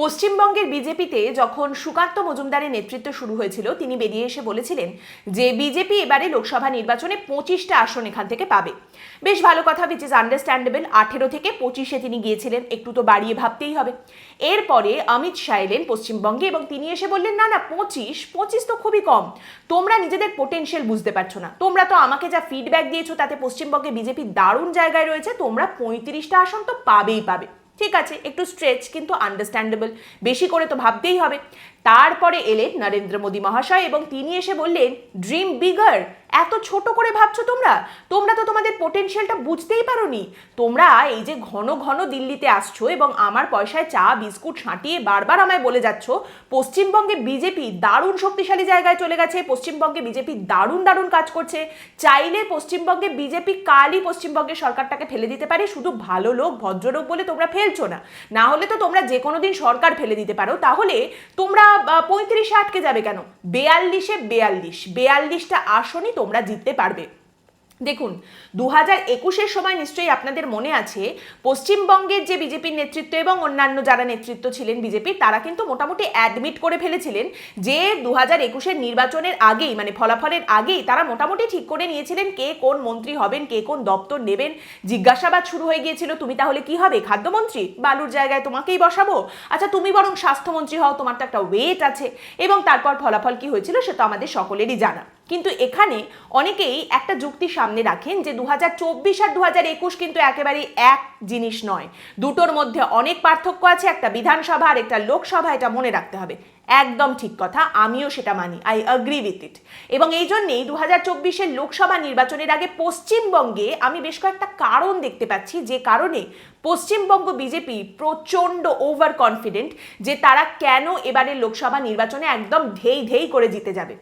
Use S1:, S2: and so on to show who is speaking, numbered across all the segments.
S1: পশ্চিমবঙ্গের বিজেপিতে যখন সুকান্ত মজুমদারের নেতৃত্ব শুরু হয়েছিল, তিনি বেরিয়ে এসে বলেছিলেন যে বিজেপি এবারে লোকসভা নির্বাচনে পঁচিশটা আসন এখান থেকে পাবে। বেশ ভালো কথা উইচ ইজ আন্ডারস্ট্যান্ডেবল আঠেরো থেকে পঁচিশে তিনি গিয়েছিলেন, একটু তো বাড়িয়ে ভাবতেই হবে। এরপরে অমিত শাহ এলেন পশ্চিমবঙ্গে এবং তিনি এসে বললেন, না না, পঁচিশ পঁচিশ তো খুবই কম। তোমরা নিজেদের পোটেনশিয়াল বুঝতে পারছ না। তোমরা তো আমাকে যা ফিডব্যাক দিয়েছ তাতে পশ্চিমবঙ্গে বিজেপি দারুণ জায়গায় রয়েছে, তোমরা পঁয়ত্রিশটা আসন তো পাবেই পাবে। ঠিক আছে একটু স্ট্রেচ কিন্তু আন্ডারস্ট্যান্ডেবল বেশি করে তো ভাবতেই হবে। তারপরে এলেন নরেন্দ্র মোদী মহাশয় এবং তিনি এসে বললেন ড্রিম বিগার এত ছোট করে ভাবছ তোমরা? তোমরা তো তোমাদের পোটেনশিয়ালটা বুঝতেই পারোনি। তোমরা এই যে ঘন ঘন দিল্লিতে আসছো এবং আমার পয়সায় চা, বিস্কুট ছাঁটিয়ে বারবার আমায় বলে যাচ্ছ, পশ্চিমবঙ্গে বিজেপি দারুণ শক্তিশালী জায়গায় চলে গেছে, পশ্চিমবঙ্গে বিজেপি দারুণ দারুণ কাজ করছে। চাইলে পশ্চিমবঙ্গে বিজেপি কালই পশ্চিমবঙ্গের সরকারটাকে ফেলে দিতে পারে, শুধু ভালো লোক, ভদ্রলোক বলে তোমরা ফেলছো না। না হলে তো তোমরা যে কোনো দিন সরকার ফেলে দিতে পারো। তাহলে তোমরা পঁয়ত্রিশে আটকে যাবে কেন? বেয়াল্লিশে বেয়াল্লিশ। বেয়াল্লিশটা আসনই তোমরা জিততে পারবে। দেখুন দু হাজার একুশের সময় নিশ্চয়ই আপনাদের মনে আছে, পশ্চিমবঙ্গের যে বিজেপির নেতৃত্ব এবং অন্যান্য যারা নেতৃত্ব ছিলেন বিজেপির, তারা কিন্তু মোটামুটি অ্যাডমিট করে ফেলেছিলেন যে দু হাজার একুশের নির্বাচনের আগেই মানে ফলাফলের আগেই তারা মোটামুটি ঠিক করে নিয়েছিলেন কে কোন মন্ত্রী হবেন, কে কোন দপ্তর নেবেন। জিজ্ঞাসাবাদ শুরু হয়ে গিয়েছিল, তুমি তাহলে কি হবে? খাদ্যমন্ত্রী? বালুর জায়গায় তোমাকেই বসাবো? আচ্ছা তুমি বরং স্বাস্থ্যমন্ত্রী হও, তোমার তো একটা ওয়েট আছে। এবং তারপর ফলাফল কি হয়েছিল সে তো আমাদের সকলেরই জানা। কিন্তু এখানে অনেকেই একটা যুক্তি সামনে রাখেন যে দু হাজার চব্বিশ আর দু হাজার একুশ কিন্তু একেবারেই এক জিনিস নয়। দুটোর মধ্যে অনেক পার্থক্য আছে, একটা বিধানসভা আর একটা লোকসভা, এটা মনে রাখতে হবে। একদম ঠিক কথা, আমিও সেটা মানি আই অ্যাগ্রি উইথ ইট এবং এই জন্যেই দু হাজার চব্বিশের লোকসভা নির্বাচনের আগে পশ্চিমবঙ্গে আমি বেশ কয়েকটা কারণ দেখতে পাচ্ছি, যে কারণে পশ্চিমবঙ্গ বিজেপি প্রচণ্ড ওভার কনফিডেন্ট যে তারা কেন এবারের লোকসভা নির্বাচনে একদম ধেই ধেই করে জিতে যাবে।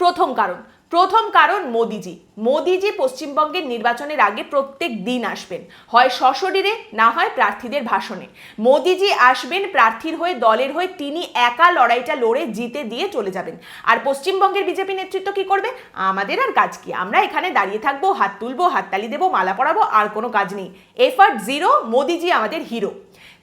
S1: প্রথম কারণ। প্রথম কারণ মোদিজি। মোদিজি পশ্চিমবঙ্গের নির্বাচনের আগে প্রত্যেক দিন আসবেন। হয় সশরীরে, না হয় প্রার্থীদের ভাষণে। মোদিজি আসবেন প্রার্থীর হয়ে, দলের হয়ে, তিনি একা লড়াইটা লড়ে জিতে দিয়ে চলে যাবেন। আর পশ্চিমবঙ্গের বিজেপি নেতৃত্ব কি করবে? আমাদের আর কাজ কি? আমরা এখানে দাঁড়িয়ে থাকব, হাত তুলবো, হাততালি দেবো, মালা পরাবো, আর কোনো কাজ নেই। এফার্ট জিরো, মোদিজি আমাদের হিরো।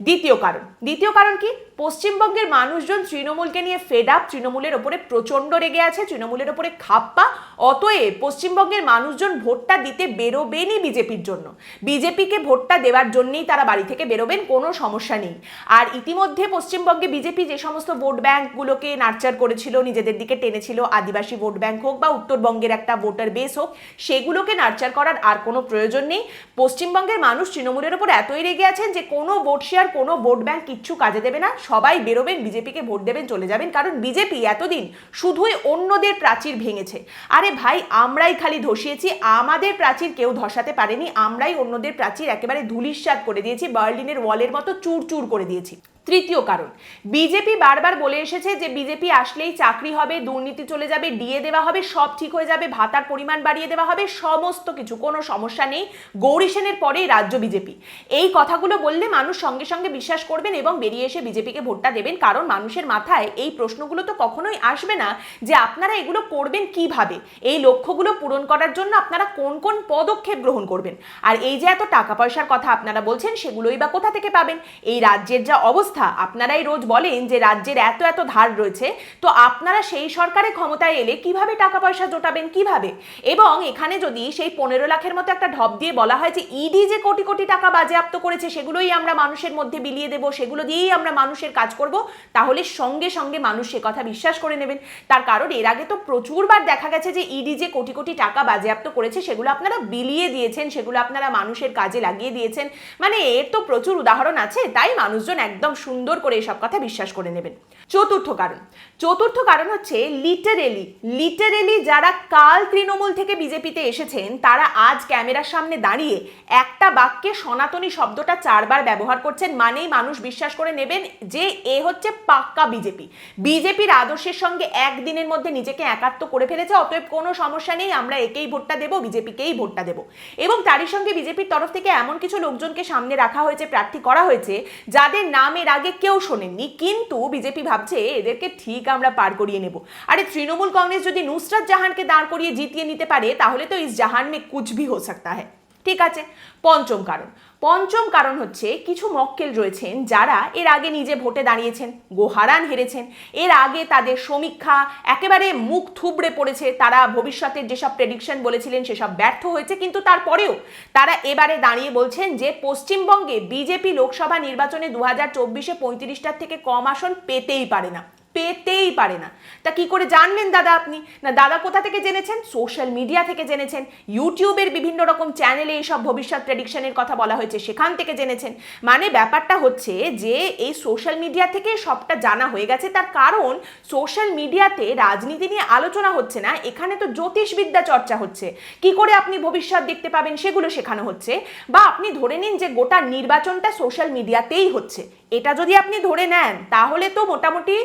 S1: দ্বিতীয় কারণ। দ্বিতীয় কারণ কি? পশ্চিমবঙ্গের মানুষজন তৃণমূলকে নিয়ে ফেড আপ তৃণমূলের ওপরে প্রচণ্ড রেগে আছে, তৃণমূলের ওপরে খাপ্পা। অতএব পশ্চিমবঙ্গের মানুষজন ভোটটা দিতে বেরোবেনই বিজেপির জন্য। বিজেপিকে ভোটটা দেওয়ার জন্যই তারা বাড়ি থেকে বেরোবেন, কোনো সমস্যা নেই। আর ইতিমধ্যে পশ্চিমবঙ্গে বিজেপি যে সমস্ত ভোট ব্যাঙ্কগুলোকে নার্চার করেছিল, নিজেদের দিকে টেনেছিল, আদিবাসী ভোট ব্যাঙ্ক হোক বা উত্তরবঙ্গের একটা ভোটার বেস হোক, সেগুলোকে নার্চার করার আর কোনো প্রয়োজন নেই। পশ্চিমবঙ্গের মানুষ তৃণমূলের ওপর এতই রেগে আছেন যে কোনো ভোট শেয়ার কোনো ভোট ব্যাঙ্ক কিচ্ছু কাজে দেবে না। সবাই বেরোবেন, বিজেপিকে ভোট দেবেন, চলে যাবেন। কারণ বিজেপি এতদিন শুধুই অন্যদের প্রাচীর ভেঙেছে। আরে ভাই, আমরাই খালি ধসিয়েছি, আমাদের প্রাচীর কেউ ধসাতে পারেনি, আমরাই অন্যদের প্রাচীর একেবারে ধুলিস্বাদ করে দিয়েছি, বার্লিনের ওয়ালের মতো চুর চুর করে দিয়েছি। তৃতীয় কারণ। বিজেপি বারবার বলে এসেছে যে বিজেপি আসলেই চাকরি হবে, দুর্নীতি চলে যাবে, ডিএ দেওয়া হবে, সব ঠিক হয়ে যাবে, ভাতার পরিমাণ বাড়িয়ে দেওয়া হবে, সমস্ত কিছু, কোনো সমস্যা নেই। গৌরী সেনের পরেই রাজ্য বিজেপি। এই কথাগুলো বললে মানুষ সঙ্গে সঙ্গে বিশ্বাস করবেন এবং বেরিয়ে এসে বিজেপিকে ভোটটা দেবেন। কারণ মানুষের মাথায় এই প্রশ্নগুলো তো কখনোই আসবে না যে আপনারা এগুলো করবেন কীভাবে? এই লক্ষ্যগুলো পূরণ করার জন্য আপনারা কোন কোন পদক্ষেপ গ্রহণ করবেন? আর এই যে এত টাকা পয়সার কথা আপনারা বলছেন, সেগুলোই বা কোথা থেকে পাবেন? এই রাজ্যের যা অবস্থা অবস্থা আপনারাই রোজ বলেন যে রাজ্যের এত এত ধার রয়েছে, তো আপনারা সেই সরকারের ক্ষমতায় এলে কীভাবে টাকা পয়সা জোটাবেন, কীভাবে? এবং এখানে যদি সেই পনেরো লাখের মতো একটা ঢপ দিয়ে বলা হয় যে ইডি যে কোটি কোটি টাকা বাজেয়াপ্ত করেছে, সেগুলোই আমরা মানুষের মধ্যে বিলিয়ে দেবো, সেগুলো দিয়েই আমরা মানুষের কাজ করব, তাহলে সঙ্গে সঙ্গে মানুষ সে কথা বিশ্বাস করে নেবেন। তার কারণ এর আগে তো প্রচুরবার দেখা গেছে যে ইডি যে কোটি কোটি টাকা বাজেয়াপ্ত করেছে, সেগুলো আপনারা বিলিয়ে দিয়েছেন, সেগুলো আপনারা মানুষের কাজে লাগিয়ে দিয়েছেন। মানে এর তো প্রচুর উদাহরণ আছে, তাই মানুষজন একদম সুন্দর করে এসব কথা বিশ্বাস করে নেবেন। চতুর্থ কারণ। চতুর্থ কারণ হচ্ছে লিটারেলি লিটারেলি যারা কাল তৃণমূল থেকে বিজেপিতে এসেছেন, তারা আজ ক্যামেরার সামনে দাঁড়িয়ে একটা বাক্যে সনাতনী শব্দটা চারবার ব্যবহার করছেন, মানেই মানুষ বিশ্বাস করে নেবেন যে এ হচ্ছে পাক্কা বিজেপি। বিজেপির আদর্শের সঙ্গে একদিনের মধ্যে নিজেকে একাত্ম করে ফেলেছে, অতএব কোনো সমস্যা নেই, আমরা একেই ভোটটা দেবো, বিজেপিকেই ভোটটা দেবো। এবং তারই সঙ্গে বিজেপির তরফ থেকে এমন কিছু লোকজনকে সামনে রাখা হয়েছে, প্রার্থী করা হয়েছে, যাদের নামের আগে কেউ শোনেননি, কিন্তু বিজেপি ভাবছে এদেরকে ঠিক আমরা পার করিয়ে নেব। আরে তৃণমূল কংগ্রেস যদি নুসরাত জাহানকে দাঁড় করিয়ে জিতিয়ে নিতে পারে, তাহলে তো ইস জাহান মে কুছ ভি হো সকতা হ্যাঁ ঠিক আছে, পঞ্চম কারণ। পঞ্চম কারণ হচ্ছে কিছু মক্কেল রয়েছেন যারা এর আগে নিজে ভোটে দাঁড়িয়েছেন, গোহারান হেরেছেন। এর আগে তাদের সমীক্ষা একেবারে মুখ থুবড়ে পড়েছে। তারা ভবিষ্যতের যেসব প্রেডিকশন বলেছিলেন সেসব ব্যর্থ হয়েছে। কিন্তু তারপরেও তারা এবারে দাঁড়িয়ে বলছেন যে, পশ্চিমবঙ্গে বিজেপি লোকসভা নির্বাচনে দু হাজার চব্বিশে পঁয়ত্রিশটার থেকে কম আসন পেতেই পারে না। পেতেই পারে না। তা কি করে জানলেন দাদা আপনি? না, দাদা কোথা থেকে জেনেছেন? সোশ্যাল মিডিয়া থেকে জেনেছেন। ইউটিউবের বিভিন্ন রকম চ্যানেলে এইসব ভবিষ্যৎ প্রেডিকশনের কথা বলা হয়েছে, সেখান থেকে জেনেছেন। মানে ব্যাপারটা হচ্ছে যে, এই সোশ্যাল মিডিয়া থেকে সবটা জানা হয়ে গেছে। তার কারণ, সোশ্যাল মিডিয়াতে রাজনীতি নিয়ে আলোচনা হচ্ছে না, এখানে তো জ্যোতিষবিদ্যা চর্চা হচ্ছে। কি করে আপনি ভবিষ্যৎ দেখতে পাবেন সেগুলো শেখানো হচ্ছে? বা আপনি ধরে নিন যে, গোটা নির্বাচনটা সোশ্যাল মিডিয়াতেই হচ্ছে। এটা যদি আপনি ধরে নেন, তাহলে তো মোটামুটি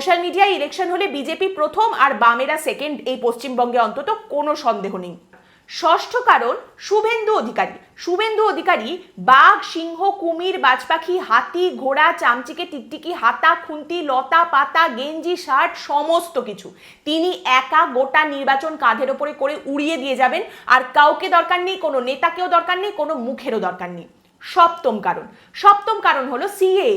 S1: সোশ্যাল মিডিয়ায় ইলেকশন হলে বিজেপি প্রথম আর বামেরা সেকেন্ড এই পশ্চিমবঙ্গে অন্তত কোনো সন্দেহ নেই। ষষ্ঠ কারণ, শুভেন্দু অধিকারী। শুভেন্দু অধিকারী, বাঘ, সিংহ, কুমির, বাজপাখি, হাতি, ঘোড়া, চামচিকে, টিকটিকি, হাতা, খুন্তি, লতা, পাতা, গেঞ্জি, শার্ট, সমস্ত কিছু। তিনি একা গোটা নির্বাচন কাঁধের ওপরে করে উড়িয়ে দিয়ে যাবেন। আর কাউকে দরকার নেই, কোনো নেতাকেও দরকার নেই, কোনো মুখেরও দরকার নেই। সপ্তম কারণ। সপ্তম কারণ হলো সিএ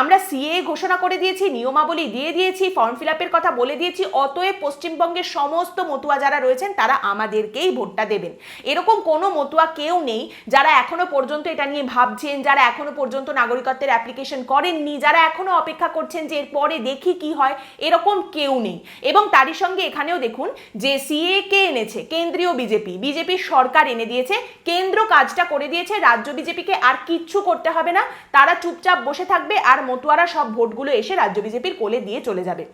S1: আমরা সিএ ঘোষণা করে দিয়েছি, নিয়মাবলী দিয়ে দিয়েছি ফর্ম ফিল কথা বলে দিয়েছি, অতএব পশ্চিমবঙ্গের সমস্ত মতুয়া যারা রয়েছেন, তারা আমাদেরকেই ভোটটা দেবেন। এরকম কোনো মতুয়া কেউ নেই যারা এখনও পর্যন্ত এটা নিয়ে ভাবছেন, যারা এখনও পর্যন্ত নাগরিকত্বের অ্যাপ্লিকেশন করেননি, যারা এখনও অপেক্ষা করছেন যে এরপরে দেখি কি হয়, এরকম কেউ নেই। এবং তারই সঙ্গে এখানেও দেখুন যে সিএ কে এনেছে? কেন্দ্রীয় বিজেপি বিজেপির সরকার এনে দিয়েছে। কেন্দ্র কাজটা করে দিয়েছে, রাজ্য বিজেপিকে আর কিচ্ছু করতে হবে না। তারা চুপচাপ বসে থাকবে আর মতুয়ারা সব ভোটগুলো এসে রাজ্য বিজেপির কোলে দিয়ে চলে যাবে।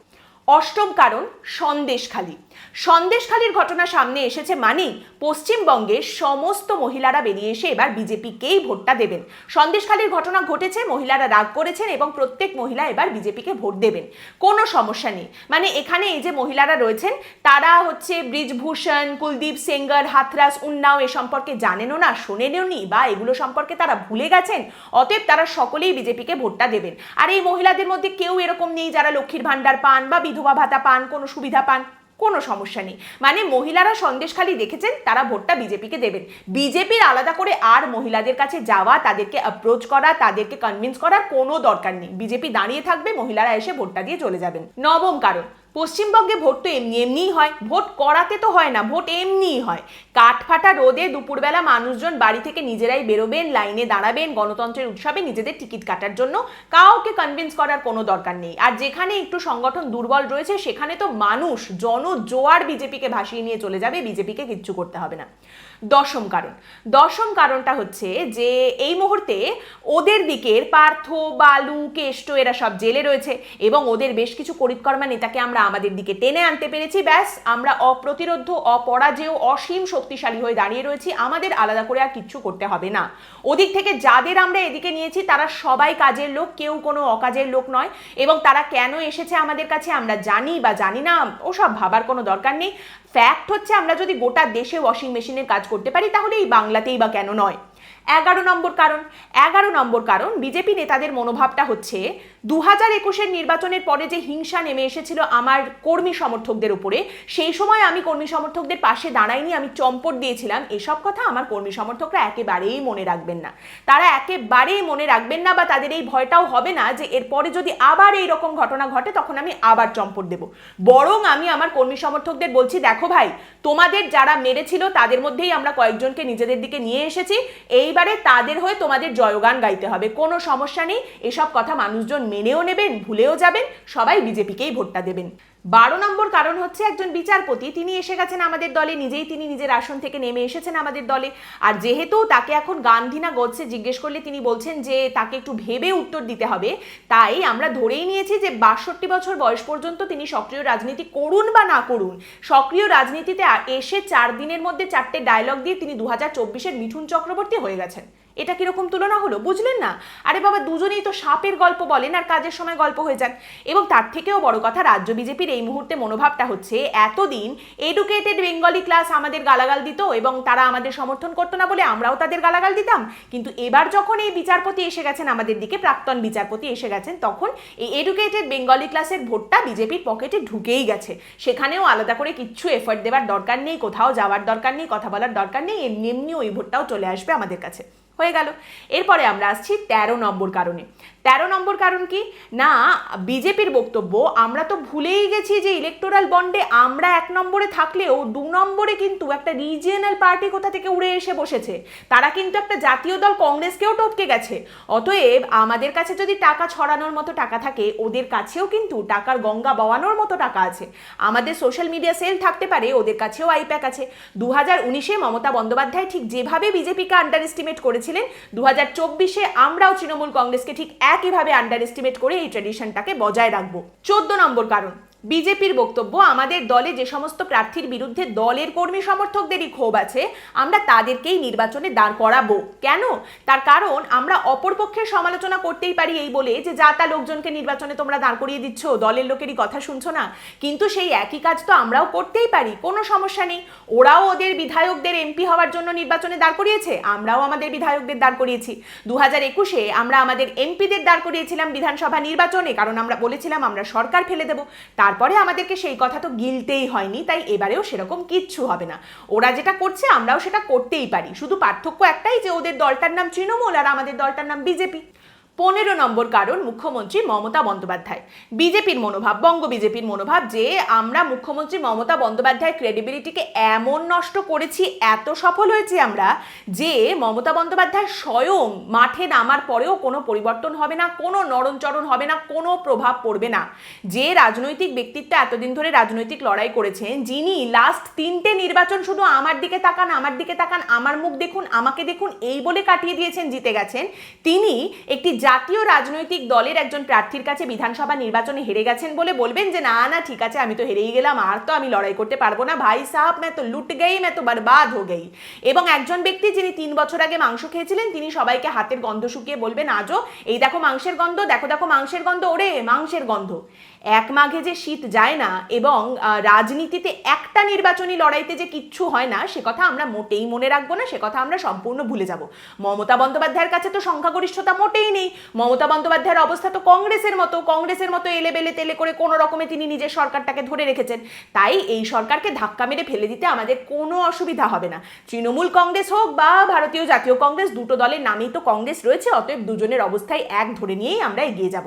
S1: অষ্টম কারণ সন্দেশখালী সন্দেশখালীর ঘটনা সামনে এসেছে মানেই পশ্চিমবঙ্গের সমস্ত মহিলারা বেরিয়ে এসে এবার বিজেপিকেই ভোটটা দেবেন। সন্দেশখালীর ঘটনা ঘটেছে, মহিলারা রাগ করেছেন এবং প্রত্যেক মহিলা এবার বিজেপিকে ভোট দেবেন। কোনো সমস্যা নেই। মানে এখানে এই যে মহিলারা রয়েছেন, তারা হচ্ছে ব্রিজভূষণ, কুলদীপ সেঙ্গার হাথরাস উন্নাও এ সম্পর্কে জানেনও না, শোনেনও নি বা এগুলো সম্পর্কে তারা ভুলে গেছেন, অতএব তারা সকলেই বিজেপিকে ভোটটা দেবেন। আর এই মহিলাদের মধ্যে কেউ এরকম নেই যারা লক্ষ্মীর ভাণ্ডার পান বা বিধবা ভাতা পান, কোনো সুবিধা পান। কোনো সমস্যা নেই। মানে মহিলারা সন্দেশখালি দেখেছেন, তারা ভোটটা বিজেপিকে দেবেন। বিজেপির আলাদা করে আর মহিলাদের কাছে যাওয়া, তাদেরকে অ্যাপ্রোচ করা, তাদেরকে কনভিন্স করার কোনো দরকার নেই। বিজেপি দাঁড়িয়ে থাকবে, মহিলারা এসে ভোটটা দিয়ে চলে যাবেন। নবম কারণ পশ্চিমবঙ্গে ভোট তো এমনি এমনিই হয়। ভোট করাতে তো হয় না, ভোট এমনিই হয়। কাঠফাটা রোদে দুপুরবেলা মানুষজন বাড়ি থেকে নিজেরাই বেরোবেন, লাইনে দাঁড়াবেন, গণতন্ত্রের উৎসবে নিজেদের টিকিট কাটার জন্য কাউকে কনভিন্স করার কোনো দরকার নেই। আর যেখানে একটু সংগঠন দুর্বল রয়েছে, সেখানে তো মানুষ জনজোয়ার বিজেপিকে ভাসিয়ে নিয়ে চলে যাবে, বিজেপিকে কিচ্ছু করতে হবে না। দশম কারণ। দশম কারণটা হচ্ছে যে এই মুহূর্তে ওদের দিকের পার্থ, বালু, কেষ্ট এরা সব জেলে রয়েছে এবং ওদের বেশ কিছু করিতকর্মা নেতাকে আমরা আমাদের দিকে টেনে আনতে পেরেছি। ব্যাস, আমরা অপ্রতিরোধ, অপরাজেয়, অসীম শক্তিশালী হয়ে দাঁড়িয়ে রয়েছি। আমাদের আলাদা করে আর কিচ্ছু করতে হবে না। ওদিক থেকে যাদের আমরা এদিকে নিয়েছি, তারা সবাই কাজের লোক, কেউ কোনো অকাজের লোক নয় এবং তারা কেন এসেছে আমাদের কাছে আমরা জানি বা জানি না, ওসব ভাবার কোনো দরকার নেই। ফ্যাক্ট হচ্ছে আমরা যদি গোটা দেশে ওয়াশিং মেশিনের কাজ করতে পারি তাহলে এই বাংলাতেই বা কেন নয়। এগারো নম্বর কারণ, এগারো নম্বর কারণ, বিজেপি নেতাদের মনোভাবটা হচ্ছে দু হাজার একুশের নির্বাচনের পরে যে হিংসা নেমে এসেছিল আমার কর্মী সমর্থকদের উপরে, সেই সময় আমি কর্মী সমর্থকদের পাশে দাঁড়াইনি, আমি চম্পট দিয়েছিলাম, এসব কথা আমার কর্মী সমর্থকরা একেবারেই মনে রাখবেন না। তারা একেবারেই মনে রাখবেন না বা তাদের এই ভয়টাও হবে না যে এরপরে যদি আবার এই রকম ঘটনা ঘটে, তখন আমি আবার চম্পট দেব। বরং আমি আমার কর্মী সমর্থকদের বলছি, দেখো ভাই, তোমাদের যারা মেরেছিল, তাদের মধ্যেই আমরা কয়েকজনকে নিজেদের দিকে নিয়ে এসেছি এইবারে তাদের হয়ে তোমাদের জয়গান গাইতে হবে। কোনো সমস্যা নেই। এসব কথা মানুষজন মেনেও নেবেন, ভুলেও যাবেন। সবাই বিজেপিকেই ভোটটা দেবেন। বারো নম্বর কারণ হচ্ছে একজন বিচারপতি। তিনি এসে গেছেন আমাদের দলে, নিজেই তিনি নিজের আসন থেকে নেমে এসেছেন আমাদের দলে। আর যেহেতু তাকে এখন গান্ধীনা গদসে জিজ্ঞেস করলে তিনি বলছেন যে তাকে একটু ভেবে উত্তর দিতে হবে, তাই আমরা ধরেই নিয়েছি যে বাষট্টি বছর বয়স পর্যন্ত তিনি সক্রিয় রাজনীতি করুন বা না করুন, সক্রিয় রাজনীতিতে এসে চার দিনের মধ্যে চারটে ডায়লগ দিয়ে তিনি দু হাজার চব্বিশের মিঠুন চক্রবর্তী হয়ে গেছেন। এটা কীরকম তুলনা হলো? বুঝলেন না? আরে বাবা, দুজনেই তো সাপের গল্প বলেন আর কাজের সময় গল্প হয়ে যান এবং তার থেকেও বড় কথা, রাজ্য বিজেপির এই মুহূর্তে মনোভাবটা হচ্ছে, এতদিন এডুকেটেড বেঙ্গলি ক্লাস আমাদের গালাগাল দিত এবং তারা আমাদের সমর্থন করতো না বলে আমরাও তাদের গালাগাল দিতাম। কিন্তু এবার যখন এই বিচারপতি এসে গেছেন আমাদের দিকে, প্রাক্তন বিচারপতি এসে গেছেন, তখন এই এডুকেটেড বেঙ্গলি ক্লাসের ভোটটা বিজেপির পকেটে ঢুকেই গেছে। সেখানেও আলাদা করে কিচ্ছু এফর্ট দেওয়ার দরকার নেই, কোথাও যাওয়ার দরকার নেই, কথা বলার দরকার নেই, এমনি এমনি ওই ভোটটাও চলে আসবে আমাদের কাছে। হয়ে গেল। এরপরে আমরা আসছি তেরো নম্বর কারণে। তেরো নম্বর কারণ কি? না, বিজেপির বক্তব্য, আমরা তো ভুলেই গেছি যে ইলেকটোরাল বন্ডে আমরা এক নম্বরে থাকলেও দু নম্বরে কিন্তু একটা রিজিয়নাল পার্টি কোথা থেকে উড়ে এসে বসেছে? তারা কিন্তু একটা জাতীয় দল কংগ্রেসকেও টপকে গেছে। অতএব আমাদের কাছে যদি টাকা ছড়ানোর মতো টাকা থাকে, ওদের কাছেও কিন্তু টাকার গঙ্গা বওয়ানোর মতো টাকা আছে। আমাদের সোশ্যাল মিডিয়া সেল থাকতে পারে, ওদের কাছেও আইপ্যাক আছে। দু হাজার উনিশে মমতা বন্দ্যোপাধ্যায় ঠিক যেভাবে বিজেপিকে আন্ডার এস্টিমেট করেছিলেন দু হাজার চব্বিশে আমরাও তৃণমূল কংগ্রেসকে ঠিক একইভাবে আন্ডার এস্টিমেট করে এই ট্রেডিশনটাকে বজায় রাখব। চোদ্দ নম্বর কারণ বিজেপির বক্তব্য, আমাদের দলে যে সমস্ত প্রার্থীর বিরুদ্ধে দলের কর্মী সমর্থকদেরই ক্ষোভ আছে, আমরা তাদেরকেই নির্বাচনে দাঁড় করাবো। কেন? তার কারণ আমরা অপরপক্ষের সমালোচনা করতেই পারি এই বলে যে, যা তা লোকজনকে নির্বাচনে তোমরা দাঁড় করিয়ে দিচ্ছ, দলের লোকেরই কথা শুনছো না। কিন্তু সেই একই কাজ তো আমরাও করতেই পারি, কোনো সমস্যা নেই। ওরাও ওদের বিধায়কদের এমপি হওয়ার জন্য নির্বাচনে দাঁড় করিয়েছে, আমরাও আমাদের বিধায়কদের দাঁড় করিয়েছি। দু হাজার একুশে আমরা আমাদের এমপিদের দাঁড় করিয়েছিলাম বিধানসভা নির্বাচনে, কারণ আমরা বলেছিলাম আমরা সরকার ফেলে দেবো। তারপরে আমাদেরকে সেই কথা তো গিলতেই হয়নি, তাই এবারেও সেরকম কিচ্ছু হবে না। ওরা যেটা করছে, আমরাও সেটা করতেই পারি। শুধু পার্থক্য একটাই যে ওদের দলটার নাম তৃণমূল আর আমাদের দলটার নাম বিজেপি। পনেরো নম্বর কারণ মুখ্যমন্ত্রী মমতা বন্দ্যোপাধ্যায়। বিজেপির মনোভাব, বঙ্গ বিজেপির মনোভাব, যে আমরা মুখ্যমন্ত্রী মমতা বন্দ্যোপাধ্যায়ের ক্রেডিবিলিটিকে এমন নষ্ট করেছি, এত সফল হয়েছি আমরা, যে মমতা বন্দ্যোপাধ্যায় স্বয়ং মাঠে নামার পরেও কোনো পরিবর্তন হবে না, কোনো নরণচরণ হবে না, কোনো প্রভাব পড়বে না। যে রাজনৈতিক ব্যক্তিত্ব এতদিন ধরে রাজনৈতিক লড়াই করেছেন, যিনি লাস্ট তিনটে নির্বাচন শুধু আমার দিকে তাকান, আমার দিকে তাকান, আমার মুখ দেখুন, আমাকে দেখুন, এই বলে কাটিয়ে দিয়েছেন, জিতে গেছেন, তিনি একটি জাতীয় রাজনৈতিক দলের একজন প্রার্থীর কাছে বিধানসভা নির্বাচনে হেরে গেছেন বলে বলবেন যে, না না, ঠিক আছে, আমি তো হেরেই গেলাম, আর তো আমি লড়াই করতে পারব না। ভাই সাহাব मैं তো লুট গেই मैं তো বরবাদ হো গেই। এবং একজন ব্যক্তি যিনি তিন বছর আগে মাংস খেয়েছিলেন, তিনি সবাইকে হাতের গন্ধ শুকিয়ে বলবেন আজও এই দেখো মাংসের গন্ধ, দেখো দেখো মাংসের গন্ধ, ওরে, মাংসের গন্ধ। এক মাঘে যে শীত যায় না, এবং রাজনীতিতে একটা নির্বাচনী লড়াইতে যে কিচ্ছু হয় না, সে কথা আমরা মোটেই মনে রাখব না, সে কথা আমরা সম্পূর্ণ ভুলে যাব। মমতা বন্দ্যোপাধ্যায়ের কাছে তো সংখ্যাগরিষ্ঠতা মোটেই নেই মমতা বন্দ্যোপাধ্যায়ের অবস্থা তো কংগ্রেসের মতো কংগ্রেসের মতো এলে বেলে তেলে করে কোনো রকমে তিনি নিজের সরকারটাকে ধরে রেখেছেন। তাই এই সরকারকে ধাক্কা মেরে ফেলে দিতে আমাদের কোনো অসুবিধা হবে না। তৃণমূল কংগ্রেস হোক বা ভারতীয় জাতীয় কংগ্রেস, দুটো দলের নামেই তো কংগ্রেস রয়েছে, অতএব দুজনের অবস্থায় এক ধরে নিয়েই আমরা এগিয়ে যাব।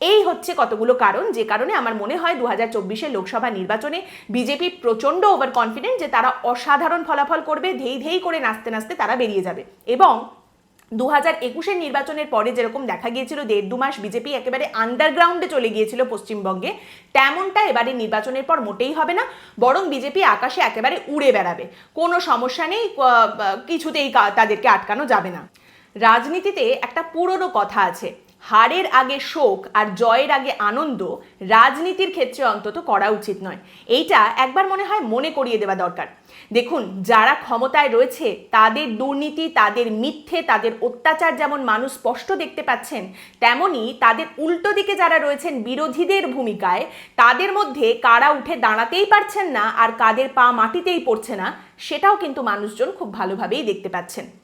S1: এই হচ্ছে কতগুলো কারণ, যে কারণে আমার মনে হয় দু হাজার লোকসভা নির্বাচনে বিজেপি প্রচণ্ড ওভার কনফিডেন্ট যে তারা অসাধারণ ফলাফল করবে, ধেই ধেই করে নাচতে নাচতে তারা বেরিয়ে যাবে। এবং দু হাজার একুশের নির্বাচনের পরে যেরকম দেখা গিয়েছিল, দেড় দু মাস বিজেপি একেবারে আন্ডারগ্রাউন্ডে চলে গিয়েছিল পশ্চিমবঙ্গে, তেমনটা এবারে নির্বাচনের পর মোটেই হবে না, বরং বিজেপি আকাশে একেবারে উড়ে বেড়াবে। কোনো সমস্যা নেই কিছুতেই তাদেরকে আটকানো যাবে না। রাজনীতিতে একটা পুরনো কথা আছে হারের আগে শোক আর জয়ের আগে আনন্দ রাজনীতির ক্ষেত্রে অন্তত করা উচিত নয়। এইটা একবার মনে হয় মনে করিয়ে দেওয়া দরকার। দেখুন, যারা ক্ষমতায় রয়েছে, তাদের দুর্নীতি, তাদের মিথ্যে, তাদের অত্যাচার যেমন মানুষ স্পষ্ট দেখতে পাচ্ছেন, তেমনি তাদের উল্টো দিকে যারা রয়েছেন বিরোধীদের ভূমিকায়, তাদের মধ্যে কারা উঠে দাঁড়াতেই পারছেন না আর কাদের পা মাটিতেই পড়ছে না, সেটাও কিন্তু মানুষজন খুব ভালোভাবেই দেখতে পাচ্ছেন।